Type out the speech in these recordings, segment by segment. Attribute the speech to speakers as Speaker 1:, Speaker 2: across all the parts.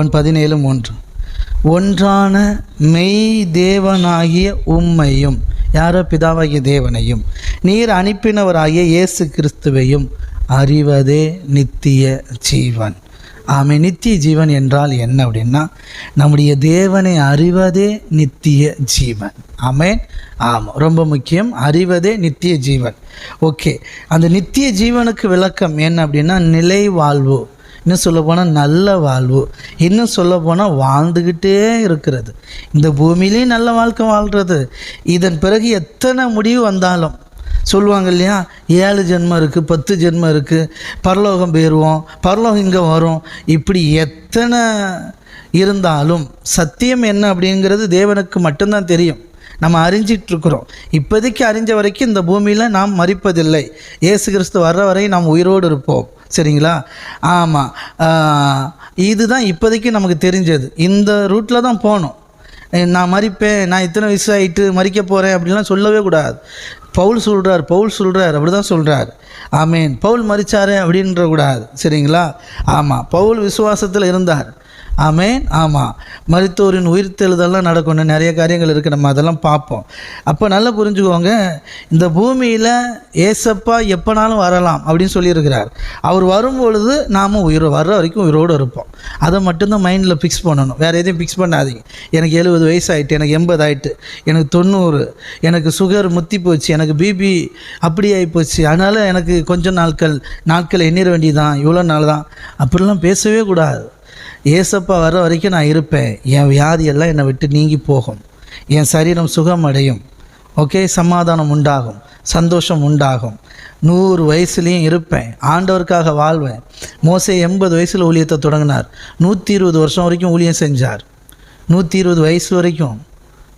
Speaker 1: யோவான் பதினேழும் ஒன்று ஒன்றான மெய் தேவனாகிய உம்மையும் யாரோ பிதாவாகிய தேவனையும் நீர் அனுப்பினவராகிய இயேசு கிறிஸ்துவையும் அறிவதே நித்திய ஜீவன். ஆமை நித்திய ஜீவன் என்றால் என்ன அப்படின்னா நம்முடைய தேவனை அறிவதே நித்திய ஜீவன். ஆமென்? ஆமாம் ரொம்ப முக்கியம் அறிவதே நித்திய ஜீவன். ஓகே அந்த நித்திய ஜீவனுக்கு விளக்கம் என்ன அப்படின்னா நிலை வாழ்வு இன்னும் சொல்லப்போனால் நல்ல வாழ்வு. இன்னும் சொல்லப்போனால் வாழ்ந்துக்கிட்டே இருக்கிறது. இந்த பூமியிலையும் நல்ல வாழ்க்கை வாழ்கிறது இதன் பிறகு எத்தனை முடிவு வந்தாலும். சொல்லுவாங்க இல்லையா? ஏழு ஜென்மம் இருக்குது பத்து ஜென்மம் இருக்குது பரலோகம் போயிடுவோம் பரலோகம் இங்கே வரும். இப்படி எத்தனை இருந்தாலும் சத்தியம் என்ன அப்படிங்கிறது தேவனுக்கு மட்டும்தான் தெரியும். நம்ம அறிஞ்சிட்டுருக்குறோம் இப்போதைக்கு அறிஞ்ச வரைக்கும் இந்த பூமியில் நாம் மறிப்பதில்லை. இயேசு கிறிஸ்து வர்ற வரையும் நாம் உயிரோடு இருப்போம். சரிங்களா? ஆமாம் இதுதான் இப்போதைக்கு நமக்கு தெரிஞ்சது. இந்த ரூட்டில் தான் போகணும் நான் மறிப்பேன் நான் இத்தனை வயசு ஆகிட்டு மறிக்க போகிறேன் அப்படிலாம் சொல்லவே கூடாது. பவுல் சொல்கிறார் பவுல் சொல்கிறார் அப்படி தான் சொல்கிறார் ஆமீன். பவுல் மறிச்சாரு அப்படின்ற கூடாது. சரிங்களா? ஆமாம் பவுல் விசுவாசத்தில் இருந்தார். ஆமேன்? ஆமாம் மருத்துவரின் உயிர்த்தெழுதெல்லாம் நடக்கணும் நிறைய காரியங்கள் இருக்குது நம்ம அதெல்லாம் பார்ப்போம். அப்போ நல்லா புரிஞ்சுக்கோங்க. இந்த பூமியில் ஏசப்பா எப்போனாலும் வரலாம் அப்படின்னு சொல்லியிருக்கிறார். அவர் வரும்பொழுது நாம் உயிர் வர்ற வரைக்கும் உயிரோடு இருப்போம். அதை மட்டும்தான் மைண்டில் ஃபிக்ஸ் பண்ணணும். வேறு எதையும் ஃபிக்ஸ் பண்ணாதீங்க. எனக்கு எழுபது வயசு ஆகிட்டு எனக்கு எண்பது ஆகிட்டு எனக்கு தொண்ணூறு எனக்கு சுகர் முத்தி போச்சு எனக்கு பிபி அப்படி ஆகி போச்சு. அதனால் எனக்கு கொஞ்சம் நாட்கள் நாட்கள் எண்ணிட வேண்டியதான் இவ்வளோ நாள் தான் அப்படிலாம் பேசவே கூடாது. ஏசப்பா வர வரைக்கும் நான் இருப்பேன். என் வியாதியெல்லாம் என்னை விட்டு நீங்கி போகும். என் சரீரம் சுகம் அடையும் ஓகே? சமாதானம் உண்டாகும். சந்தோஷம் உண்டாகும். நூறு வயசுலேயும் இருப்பேன். ஆண்டவருக்காக வாழ்வேன். மோசே எண்பது வயசில் ஊழியத்தை தொடங்கினார். நூற்றி இருபது வருஷம் வரைக்கும் ஊழியம் செஞ்சார். நூற்றி இருபது வயசு வரைக்கும்.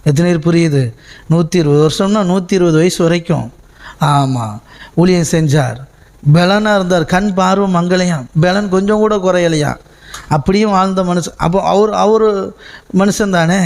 Speaker 1: எத்தனை புரியுது? நூற்றி இருபது வருஷம்னா நூற்றி இருபது வயசு வரைக்கும். ஆமாம் ஊழியம் செஞ்சார். பெலனாக இருந்தார். கண் பார்வை மங்களையாம். பெலன் கொஞ்சம் கூட குறையலையா அப்படியும் வாழ்ந்த மனுஷன் அப்போ அவர் அவர் மனுஷன் தானே?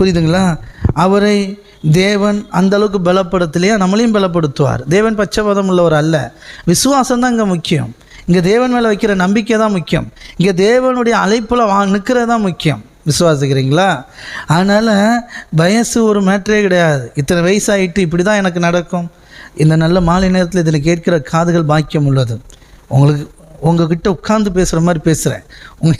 Speaker 1: புரியுதுங்களா? அவரை தேவன் அந்த அளவுக்கு பலப்படுத்தலையா? நம்மளையும் பலப்படுத்துவார். தேவன் பச்சைபதம் உள்ளவர் அல்ல. விசுவாசம் தான் இங்கே முக்கியம். இங்கே தேவன் மேலே வைக்கிற நம்பிக்கை தான் முக்கியம். இங்கே தேவனுடைய அழைப்பில் வா நிற்கிறது தான் முக்கியம். விசுவாசிக்கிறீங்களா? அதனால் வயசு ஒரு மேட்டரே கிடையாது. இத்தனை வயசாகிட்டு இப்படி தான் எனக்கு நடக்கும். இந்த நல்ல மாலை நேரத்தில் இதில் கேட்கிற காதுகள் பாக்கியம் உள்ளது. உங்களுக்கு உங்ககிட்ட உட்காந்து பேசுகிற மாதிரி பேசுகிறேன் உங்க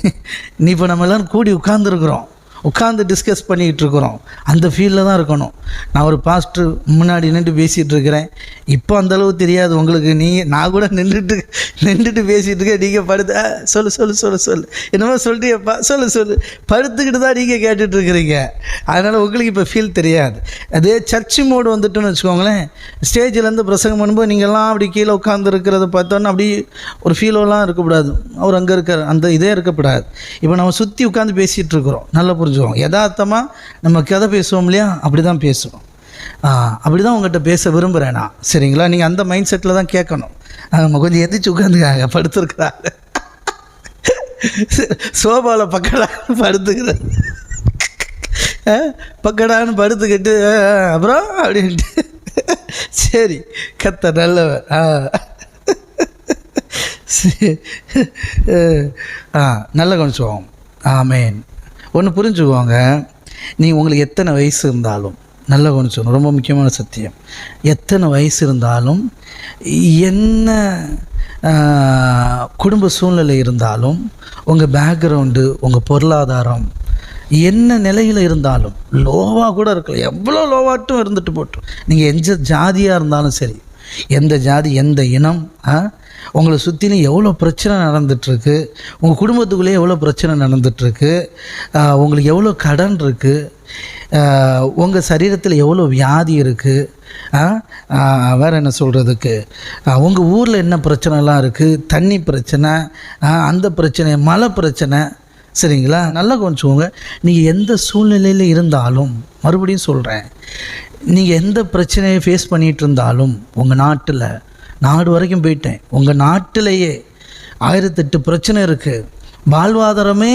Speaker 1: நீ இப்போ நம்ம எல்லோரும் கூடி உட்காந்துருக்குறோம் உட்காந்து டிஸ்கஸ் பண்ணிக்கிட்டு இருக்கிறோம். அந்த ஃபீல்டில் தான் இருக்கணும். நான் ஒரு பாஸ்டர் முன்னாடி நின்று பேசிகிட்டு இருக்கிறேன் இப்போ அந்தளவு தெரியாது உங்களுக்கு. நீங்கள் நான் கூட நின்றுட்டு நின்றுட்டு பேசிகிட்டு இருக்கேன் நீங்கள் படுத்த சொல்லு சொல்லு சொல்லு சொல்லு. என்னமோ சொல்லிட்டியப்பா சொல்லு சொல்லு. படுத்துக்கிட்டு தான் நீங்கள் கேட்டுட்ருக்குறீங்க அதனால் உங்களுக்கு இப்போ ஃபீல் தெரியாது. அதே சர்ச்சு மோடு வந்துட்டுன்னு வச்சுக்கோங்களேன். ஸ்டேஜிலேருந்து பிரசங்கம் பண்ணும்போது நீங்கள்லாம் அப்படி கீழே உட்காந்து இருக்கிறத பார்த்தோன்னா அப்படி ஒரு ஃபீலோலாம் இருக்கக்கூடாது. அவர் அங்கே இருக்கார் அந்த இதே இருக்கக்கூடாது. இப்போ நம்ம சுற்றி உட்காந்து பேசிகிட்டு இருக்கிறோம் நல்லா புரிஞ்சுக்கோம் யதார்த்தமாக நம்ம கதை பேசுவோம் இல்லையா? அப்படி தான் பேசுவோம். அப்படி தான் உங்கள்கிட்ட பேச விரும்புகிறேன் நான். சரிங்களா? நீங்கள் அந்த மைண்ட் செட்டில் தான் கேட்கணும். அவங்க கொஞ்சம் எந்திரிச்சு உட்காந்துக்காங்க படுத்துருக்குறாங்க. சோபாவில் பக்கடா படுத்துக்கிறார். பக்கடான்னு படுத்துக்கிட்டு அப்புறம் அப்படின்ட்டு. சரி கத்த நல்லவர் ஆ. ஆ நல்ல கவனிச்சுவோம் ஆமேன். ஒன்று புரிஞ்சுக்கோங்க. நீ உங்களுக்கு எத்தனை வயசு இருந்தாலும் நல்ல கவனிச்சுக்கணும் ரொம்ப முக்கியமான சத்தியம். எத்தனை வயசு இருந்தாலும் என்ன குடும்ப சூழ்நிலை இருந்தாலும் உங்கள் பேக்ரவுண்டு உங்கள் பொருளாதாரம் என்ன நிலையில் இருந்தாலும் லோவாக கூட இருக்கலாம். எவ்வளோ லோவாட்டும் இருந்துட்டு போட்டோம். நீங்கள் எந்த ஜாதியாக இருந்தாலும் சரி எந்த ஜாதி எந்த இனம் ஆ? உங்களை சுற்றிலும் எவ்வளோ பிரச்சனை நடந்துட்டுருக்கு உங்கள் குடும்பத்துக்குள்ளேயே எவ்வளோ பிரச்சனை நடந்துட்டுருக்கு உங்களுக்கு எவ்வளோ கடன் இருக்குது உங்கள் சரீரத்தில் எவ்வளோ வியாதி இருக்குது வேறு என்ன சொல்கிறதுக்கு உங்கள் ஊரில் என்ன பிரச்சனைலாம் இருக்குது தண்ணி பிரச்சனை அந்த பிரச்சனை மழை பிரச்சனை. சரிங்களா? நல்லா கொஞ்சோங்க நீங்கள் எந்த சூழ்நிலையில் இருந்தாலும் மறுபடியும் சொல்கிறேன் நீங்கள் எந்த பிரச்சனையை ஃபேஸ் பண்ணிகிட்டு இருந்தாலும் உங்கள் நாட்டில் நாடு வரைக்கும் போயிட்டேன். உங்கள் நாட்டிலேயே ஆயிரத்தெட்டு பிரச்சனை இருக்குது வாழ்வாதாரமே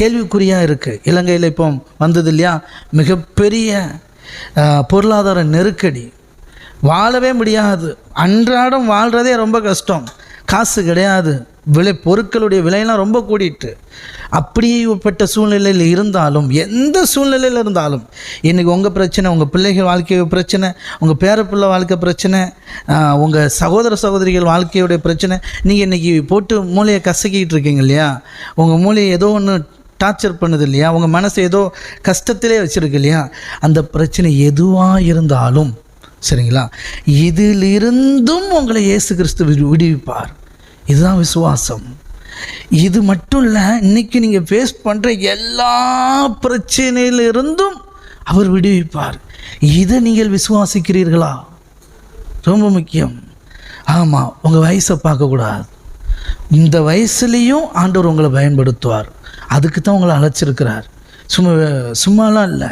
Speaker 1: கேள்விக்குறியாக இருக்குது இலங்கையில் இப்போ வந்தது இல்லையா? மிகப்பெரிய பொருளாதார நெருக்கடி. வாழவே முடியாது. அன்றாடம் வாழ்கிறதே ரொம்ப கஷ்டம். காசு கிடையாது. விலை பொருட்களுடைய விலையெல்லாம் ரொம்ப கூடிட்டு. அப்படிப்பட்ட சூழ்நிலையில் இருந்தாலும் எந்த சூழ்நிலையில் இருந்தாலும் இன்றைக்கி உங்கள் பிரச்சனை உங்கள் பிள்ளைகள் வாழ்க்கை பிரச்சனை உங்கள் பேரப்பிள்ளை வாழ்க்கை பிரச்சனை உங்கள் சகோதர சகோதரிகள் வாழ்க்கையுடைய பிரச்சனை நீங்கள் இன்றைக்கி போட்டு மூளையை கசக்கிட்டு இருக்கீங்க இல்லையா? உங்கள் மூளையை ஏதோ ஒன்று டார்ச்சர் பண்ணுது இல்லையா? உங்கள் மனசு ஏதோ கஷ்டத்திலே வச்சுருக்கு இல்லையா? அந்த பிரச்சனை எதுவாக இருந்தாலும் சரிங்களா? இதிலிருந்தும் உங்களை இயேசு கிறிஸ்து விடு- விடுவிப்பார். இதுதான் விசுவாசம். இது மட்டும் இல்லை இன்னைக்கு நீங்கள் ஃபேஸ் பண்ணுற எல்லா பிரச்சனையிலிருந்தும் அவர் விடுவிப்பார். இதை நீங்கள் விசுவாசிக்கிறீர்களா? ரொம்ப முக்கியம். ஆமாம் உங்கள் வயசை பார்க்கக்கூடாது. இந்த வயசுலேயும் ஆண்டவர் உங்களை பயன்படுத்துவார். அதுக்கு தான் உங்களை அழைச்சிருக்கிறார். சும்மா சும்மாலாம் இல்லை.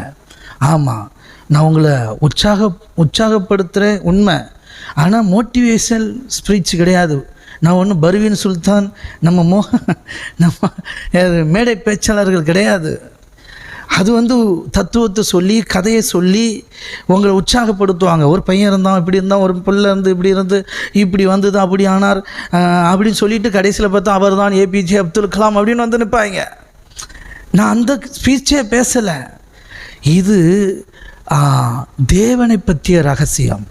Speaker 1: ஆமாம் நான் உங்களை உற்சாக உற்சாகப்படுத்துகிறேன் உண்மை. ஆனால் மோட்டிவேஷனல் ஸ்பீச் கிடையாது. நான் ஒன்றும் பருவின் சுல்தான் நம்ம மோ நம்ம மேடை பேச்சாளர்கள் கிடையாது. அது வந்து தத்துவத்தை சொல்லி கதையை சொல்லி உங்களை உற்சாகப்படுத்துவாங்க. ஒரு பையன் இருந்தான் இப்படி இருந்தான் ஒரு பிள்ளை இருந்து இப்படி இருந்து இப்படி வந்தது அப்படி ஆனார் அப்படின்னு சொல்லிட்டு கடைசியில் பார்த்தா அவர் தான் ஏபிஜே அப்துல் கலாம் அப்படின்னு வந்து நிற்பாங்க நான் அந்த ஸ்பீச்சே பேசலை. இது தேவனை பற்றிய ரகசியம்.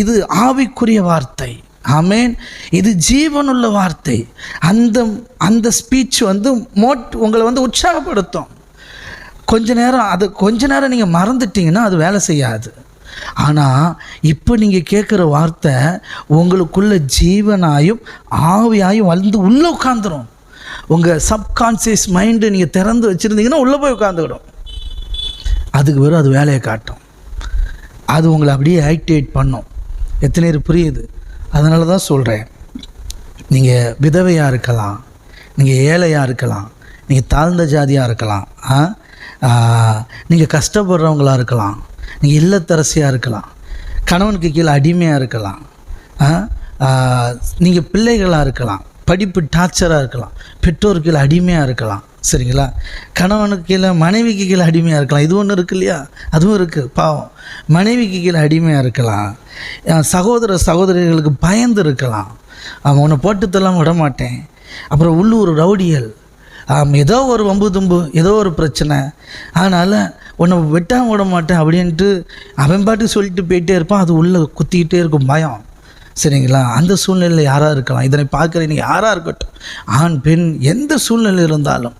Speaker 1: இது ஆவிக்குரிய வார்த்தை. ஆமேன். இது ஜீவனுள்ள வார்த்தை. அந்த அந்த ஸ்பீச் வந்து மோட் உங்களை வந்து உற்சாகப்படுத்தும். கொஞ்ச நேரம் அது கொஞ்ச நேரம் நீங்கள் மறந்துட்டீங்கன்னா அது வேலை செய்யாது. ஆனால் இப்போ நீங்கள் கேட்குற வார்த்தை உங்களுக்குள்ள ஜீவனாயும் ஆவியாயும் வந்து உள்ளே உட்காந்துரும் உங்கள் சப்கான்சியஸ் மைண்டு நீங்கள் திறந்து வச்சுருந்தீங்கன்னா உள்ளே போய் உட்காந்துக்கிடும் அதுக்கு பிறகு அது வேலையை காட்டும். அது உங்களை அப்படியே ஆக்டிவேட் பண்ணும். எத்தனை பேர் புரியுது? அதனால தான் சொல்கிறேன் நீங்கள் விதவையாக இருக்கலாம் நீங்கள் ஏழையாக இருக்கலாம் நீங்கள் தாழ்ந்த ஜாதியாக இருக்கலாம் நீங்கள் கஷ்டப்படுறவங்களாக இருக்கலாம் நீங்கள் இல்லத்தரசியாக இருக்கலாம் கணவனுக்கு கீழே அடிமையாக இருக்கலாம் நீங்கள் பிள்ளைகளாக இருக்கலாம் படிப்பு டார்ச்சராக இருக்கலாம் பெற்றோருக்கு கீழே அடிமையாக இருக்கலாம் சரிங்களா? கணவனுக்கு கீழே மனைவிக்கு கீழே அடிமையாக இருக்கலாம். இது ஒன்று இருக்கு இல்லையா? அதுவும் இருக்குது பாவம். மனைவிக்கு கீழே அடிமையாக இருக்கலாம். சகோதர சகோதரிகளுக்கு பயந்து இருக்கலாம். அவன் உன்னை போட்டுத்தெல்லாம் விட மாட்டேன். அப்புறம் உள்ளூர் ரவுடியல் ஏதோ ஒரு வம்பு தும்பு ஏதோ ஒரு பிரச்சனை. அதனால் உன்னை வெட்டாம விட மாட்டேன் அப்படின்ட்டு அவன் பாட்டு சொல்லிட்டு போயிட்டே இருப்பான். அது உள்ளே குத்திக்கிட்டே இருக்கும் பயம். சரிங்களா? அந்த சூழ்நிலையில் யாராக இருக்கலாம்? இதனை பார்க்குற நீங்கள் யாராக இருக்கட்டும். ஆண் பெண் எந்த சூழ்நிலை இருந்தாலும்.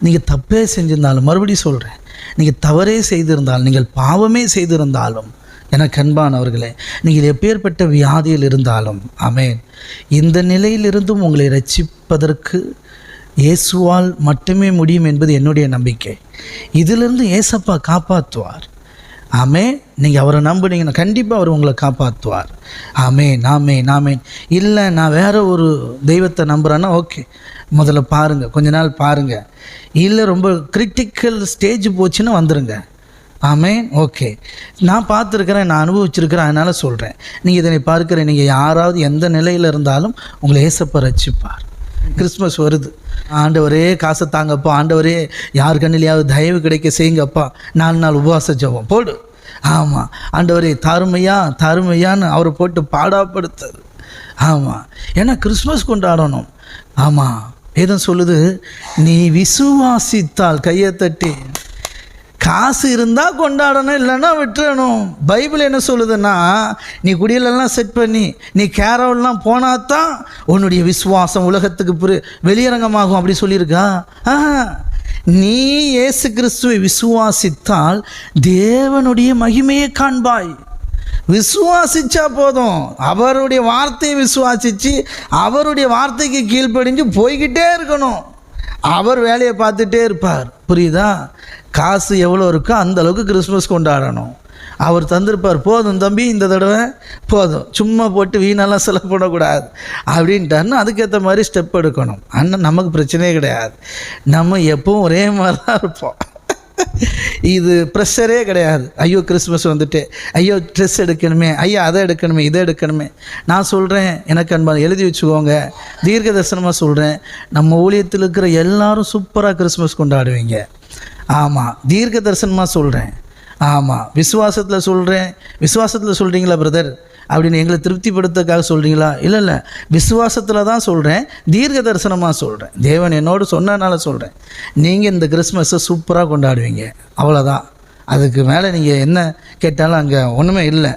Speaker 1: நீங்கள் தப்பே செஞ்சிருந்தாலும் மறுபடியும் சொல்கிறேன் நீங்கள் தவறே செய்திருந்தாலும் நீங்கள் பாவமே செய்திருந்தாலும் எனக்கு அன்பானவர்களே நீங்கள் எப்பேற்பட்ட வியாதியில் இருந்தாலும் அமேன் இந்த நிலையிலிருந்தும் உங்களை ரட்சிப்பதற்கு இயேசுவால் மட்டுமே முடியும் என்பது என்னுடைய நம்பிக்கை. இதிலிருந்து ஏசப்பா காப்பாற்றுவார். ஆமே நீங்கள் அவரை நம்புனீங்கன்னா கண்டிப்பாக அவர் உங்களை காப்பாற்றுவார் ஆமே நாமே நாமே இல்லை நான் வேற ஒரு தெய்வத்தை நம்புகிறேன்னா ஓகே. முதல்ல பாருங்கள் கொஞ்ச நாள் பாருங்கள் இல்லை ரொம்ப கிரிட்டிக்கல் ஸ்டேஜ் போச்சுன்னா வந்துடுங்க ஆமே ஓகே. நான் பார்த்துருக்குறேன் நான் அனுபவிச்சிருக்கிறேன் அதனால் சொல்கிறேன் நீங்கள் இதனை பார்க்குற நீங்கள் யாராவது எந்த நிலையில் இருந்தாலும் உங்களை ஏசப்ப ரசிப்பார் கிறிஸ்மஸ் வருது. ஆண்டவரே காசை தாங்கப்பா. ஆண்டவரே யார் கண்ணிலையாவது தயவு கிடைக்க செய்யுங்கப்பா. நாலு நாள் உபவாச ஜெபம். போடு. ஆமாம் ஆண்டவரே தாருமையா தருமையான்னு அவரை போட்டு பாடாப்படுத்துது ஆமாம் ஏன்னா கிறிஸ்மஸ் கொண்டாடணும். ஆமாம் வேதம் சொல்லுது நீ விசுவாசித்தால் கையை தட்டி காசு இருந்தால் கொண்டாடணும் இல்லைன்னா விட்டுறணும். பைபிள் என்ன சொல்லுதுன்னா நீ குடியிலெல்லாம் செட் பண்ணி நீ கேரவெல்லாம் போனால் தான் உன்னுடைய விசுவாசம் உலகத்துக்கு புரி வெளியரங்கமாகும் அப்படி சொல்லியிருக்கா? ஆஹா. நீ இயேசு கிறிஸ்துவை விசுவாசித்தால் தேவனுடைய மகிமையை காண்பாய். விசுவாசிச்சா போதும். அவருடைய வார்த்தையை விசுவாசிச்சு அவருடைய வார்த்தைக்கு கீழ்ப்படிஞ்சு போய்கிட்டே இருக்கணும். அவர் வேலையை பார்த்துட்டே இருப்பார். புரியுதா? காசு எவ்வளோ இருக்கோ அந்த அளவுக்கு கிறிஸ்மஸ் கொண்டாடணும். அவர் தந்திருப்பார். போதும் தம்பி இந்த தடவை போதும். சும்மா போட்டு வீணெல்லாம் செலவு பண்ணக்கூடாது. அப்படின்ட்டாருன்னா அதுக்கேற்ற மாதிரி ஸ்டெப் எடுக்கணும். அண்ணன் நமக்கு பிரச்சனையே கிடையாது. நம்ம எப்பவும் ஒரே மாதிரி தான் இருப்போம். இது ப்ரெஷரே கிடையாது. ஐயோ கிறிஸ்மஸ் வந்துட்டு. ஐயோ ட்ரெஸ் எடுக்கணுமே. ஐயோ அதை எடுக்கணுமே இதை எடுக்கணுமே. நான் சொல்கிறேன் எனக்கு அன்பா எழுதி வச்சுக்கோங்க. தீர்க்க தரிசனமாக சொல்கிறேன் நம்ம ஊழியத்தில் இருக்கிற எல்லாரும் சூப்பராக கிறிஸ்மஸ் கொண்டாடுவீங்க. ஆமாம் தீர்க்க தரிசனமாக சொல்கிறேன் ஆமாம் விசுவாசத்தில் சொல்கிறேன் விசுவாசத்தில் சொல்கிறீங்களா பிரதர் அப்படின்னு எங்களை திருப்திப்படுத்துறதுக்காக சொல்கிறீங்களா இல்லை இல்லை. விசுவாசத்தில் தான் சொல்கிறேன் தீர்க்க தரிசனமாக சொல்கிறேன் தேவன் என்னோடு சொன்னனால சொல்கிறேன் நீங்கள் இந்த கிறிஸ்மஸை சூப்பராக கொண்டாடுவீங்க. அவ்வளோதான் அதுக்கு மேலே நீங்கள் என்ன கேட்டாலும் அங்கே ஒன்றுமே இல்லை.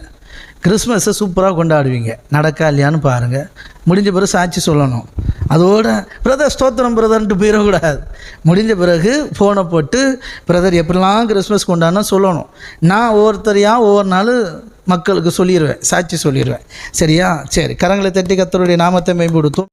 Speaker 1: கிறிஸ்மஸை சூப்பராக கொண்டாடுவீங்க. நடக்கா இல்லையான்னு பாருங்கள் முடிஞ்ச பிறகு சாட்சி சொல்லணும். அதோட பிரதர் ஸ்தோத்திரம் பிரதர்ன்ட்டு போயிடக்கூடாது. முடிஞ்ச பிறகு ஃபோனை போட்டு பிரதர் எப்படிலாம் கிறிஸ்மஸ் கொண்டாடினா சொல்லணும். நான் ஒவ்வொருத்தரையாக ஒவ்வொரு நாள் மக்களுக்கு சொல்லிடுவேன் சாட்சி சொல்லிடுவேன் சரியா? சரி கரங்களை தட்டி கத்தருடைய நாமத்தை மேம்படுத்தும்